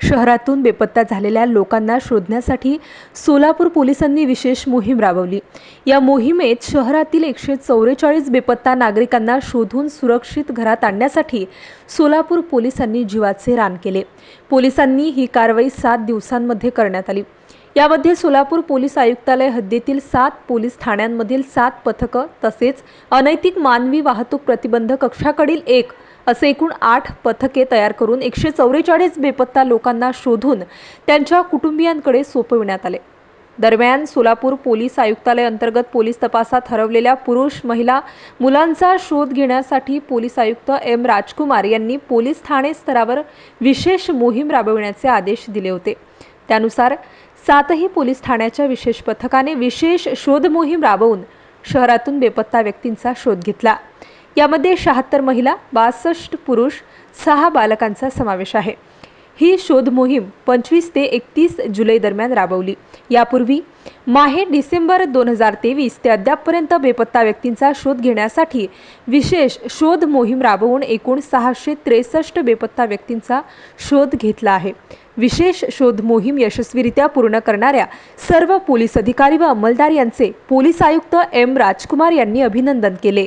शहरातून बेपत्ता झालेल्या लोकांना शोधण्यासाठी सोलापूर पोलिसांनी विशेष मोहीम राबवली. या मोहिमेत शहरातील एकशे चौवेचाळीस बेपत्ता नागरिकांना शोधून सुरक्षित घरात आणण्यासाठी सोलापूर पोलिसांनी जीवाचे रान केले. पोलिसांनी ही कारवाई सात दिवसांमध्ये करण्यात आली. यामध्ये सोलापूर पोलीस आयुक्तालय हद्दीतील सात पोलीस ठाण्यांमधील सात पथकं तसेच अनैतिक मानवी वाहतूक प्रतिबंध कक्षाकडील एक असे एकूण आठ पथके तयार करून एकशे चौवेचाळीस बेपत्ता लोकांना शोधून त्यांच्या कुटुंबियांकडे सोपविण्यात आले. दरम्यान सोलापूर पोलीस आयुक्तालय अंतर्गत पोलीस तपासात हरवलेल्या पुरुष महिला मुलांचा शोध घेण्यासाठी पोलीस आयुक्त एम राजकुमार यांनी पोलीस ठाणे स्तरावर विशेष मोहीम राबविण्याचे आदेश दिले होते. त्यानुसार सातही पोलीस ठाण्याच्या विशेष पथकाने विशेष शोध मोहीम राबवून शहरातून बेपत्ता व्यक्तींचा शोध घेतला. यामध्ये शहात्तर महिला बासष्ट पुरुष सहा बालकांचा समावेश आहे. ही शोध मोहीम पंचवीस ते एकतीस जुलै दरम्यान राबवली. यापूर्वी माहे डिसेंबर दोन हजार तेवीस ते अद्यापपर्यंत बेपत्ता व्यक्तींचा शोध घेण्यासाठी विशेष शोध मोहीम राबवून एकूण सहाशे त्रेसष्ट बेपत्ता व्यक्तींचा शोध घेतला आहे. विशेष शोध मोहीम यशस्वीरित्या पूर्ण करणाऱ्या सर्व पोलीस अधिकारी व अंमलदार यांचे पोलीस आयुक्त एम राजकुमार यांनी अभिनंदन केले.